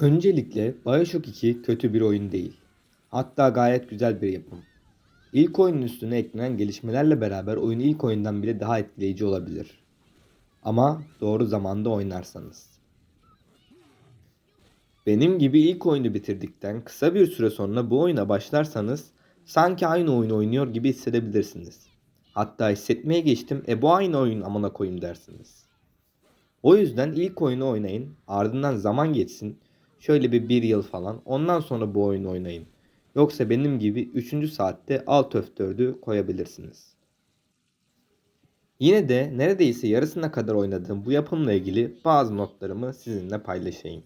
Öncelikle BioShock 2 kötü bir oyun değil. Hatta gayet güzel bir yapım. İlk oyunun üstüne eklenen gelişmelerle beraber oyun ilk oyundan bile daha etkileyici olabilir. Ama doğru zamanda oynarsanız. Benim gibi ilk oyunu bitirdikten kısa bir süre sonra bu oyuna başlarsanız sanki aynı oyunu oynuyor gibi hissedebilirsiniz. Hatta hissetmeye geçtim e bu aynı oyun amına koyayım dersiniz. O yüzden ilk oyunu oynayın ardından zaman geçsin şöyle bir bir yıl falan ondan sonra bu oyunu oynayın. Yoksa benim gibi 3. saatte alt F4'ü koyabilirsiniz. Yine de neredeyse yarısına kadar oynadığım bu yapımla ilgili bazı notlarımı sizinle paylaşayım.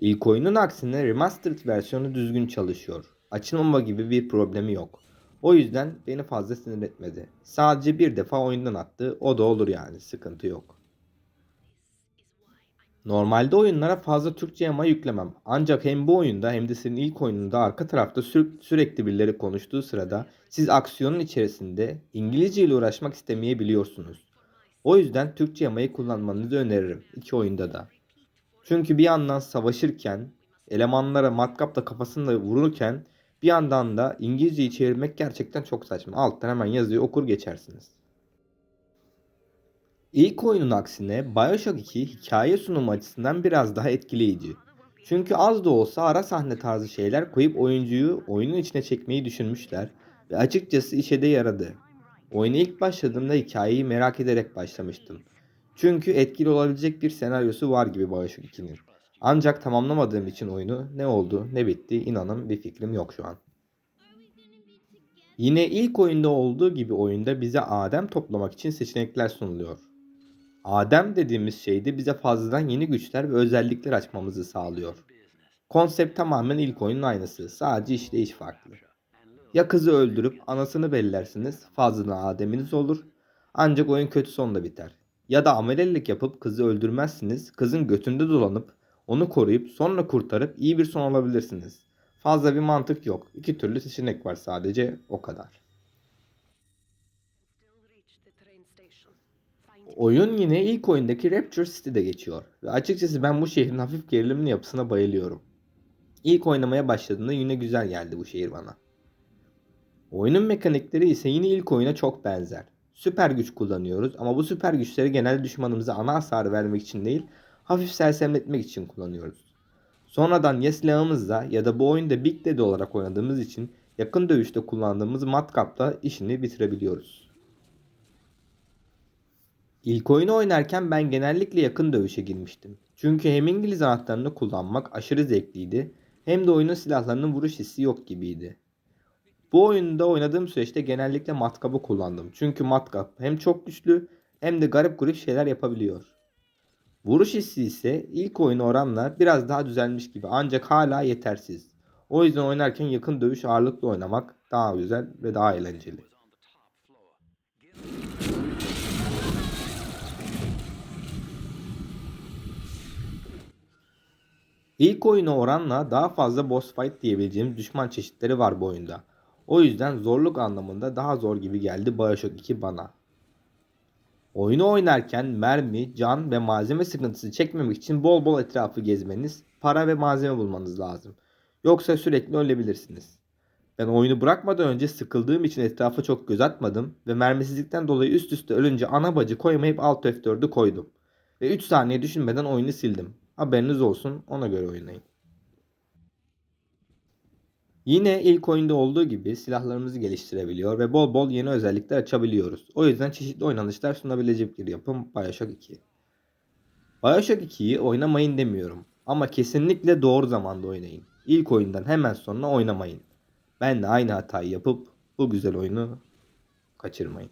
İlk oyunun aksine remastered versiyonu düzgün çalışıyor. Açılmama gibi bir problemi yok. O yüzden beni fazla sinir etmedi. Sadece bir defa oyundan attı, o da olur yani, sıkıntı yok. Normalde oyunlara fazla Türkçe yama yüklemem. Ancak hem bu oyunda hem de senin ilk oyununda arka tarafta sü- sürekli birileri konuştuğu sırada siz aksiyonun içerisinde İngilizce ile uğraşmak istemeyebiliyorsunuz. O yüzden Türkçe yamayı kullanmanızı öneririm iki oyunda da. Çünkü bir yandan savaşırken, elemanlara matkapla kafasında vururken bir yandan da İngilizceyi çevirmek gerçekten çok saçma. Alttan hemen yazıyor okur geçersiniz. İlk oyunun aksine BioShock 2 hikaye sunumu açısından biraz daha etkileyici. Çünkü az da olsa ara sahne tarzı şeyler koyup oyuncuyu oyunun içine çekmeyi düşünmüşler ve açıkçası işe de yaradı. Oyuna ilk başladığımda hikayeyi merak ederek başlamıştım. Çünkü etkili olabilecek bir senaryosu var gibi BioShock 2'nin. Ancak tamamlamadığım için oyunu ne oldu ne bitti inanın bir fikrim yok şu an. Yine ilk oyunda olduğu gibi oyunda bize Adem toplamak için seçenekler sunuluyor. Adem dediğimiz şey de bize fazladan yeni güçler ve özellikler açmamızı sağlıyor. Konsept tamamen ilk oyunun aynısı. Sadece işleyiş farklı. Ya kızı öldürüp anasını bellersiniz, fazladan Adem'iniz olur. Ancak oyun kötü sonla biter. Ya da amelelik yapıp kızı öldürmezsiniz, kızın götünde dolanıp onu koruyup sonra kurtarıp iyi bir son alabilirsiniz. Fazla bir mantık yok. İki türlü seçenek var sadece o kadar. Oyun yine ilk oyundaki Rapture City'de geçiyor. Ve açıkçası ben bu şehrin hafif gerilimli yapısına bayılıyorum. İlk oynamaya başladığında yine güzel geldi bu şehir bana. Oyunun mekanikleri ise yine ilk oyuna çok benzer. Süper güç kullanıyoruz ama bu süper güçleri genelde düşmanımıza ana hasar vermek için değil, hafif sersemletmek için kullanıyoruz. Sonradan ya silahımızla ya da bu oyunda Big Daddy olarak oynadığımız için yakın dövüşte kullandığımız matkapla işini bitirebiliyoruz. İlk oyunu oynarken ben genellikle yakın dövüşe girmiştim. Çünkü hem İngiliz anahtarını kullanmak aşırı zevkliydi hem de oyunun silahlarının vuruş hissi yok gibiydi. Bu oyunda oynadığım süreçte genellikle matkabı kullandım. Çünkü matkap hem çok güçlü hem de garip grup şeyler yapabiliyor. Vuruş hissi ise ilk oyuna oranla biraz daha düzelmiş gibi ancak hala yetersiz. O yüzden oynarken yakın dövüş ağırlıklı oynamak daha güzel ve daha eğlenceli. İlk oyuna oranla daha fazla boss fight diyebileceğim düşman çeşitleri var bu oyunda. O yüzden zorluk anlamında daha zor gibi geldi BioShock 2 bana. Oyunu oynarken mermi, can ve malzeme sıkıntısı çekmemek için bol bol etrafı gezmeniz, para ve malzeme bulmanız lazım. Yoksa sürekli ölebilirsiniz. Ben oyunu bırakmadan önce sıkıldığım için etrafa çok göz atmadım ve mermisizlikten dolayı üst üste ölünce ana bacı koymayıp alt F4'ü koydum. Ve 3 saniye düşünmeden oyunu sildim. Haberiniz olsun ona göre oynayın. Yine ilk oyunda olduğu gibi silahlarımızı geliştirebiliyor ve bol bol yeni özellikler açabiliyoruz. O yüzden çeşitli oynanışlar sunabilecek bir yapım Bioshock 2. Bioshock 2'yi oynamayın demiyorum ama kesinlikle doğru zamanda oynayın. İlk oyundan hemen sonra oynamayın. Ben de aynı hatayı yapıp bu güzel oyunu kaçırmayın.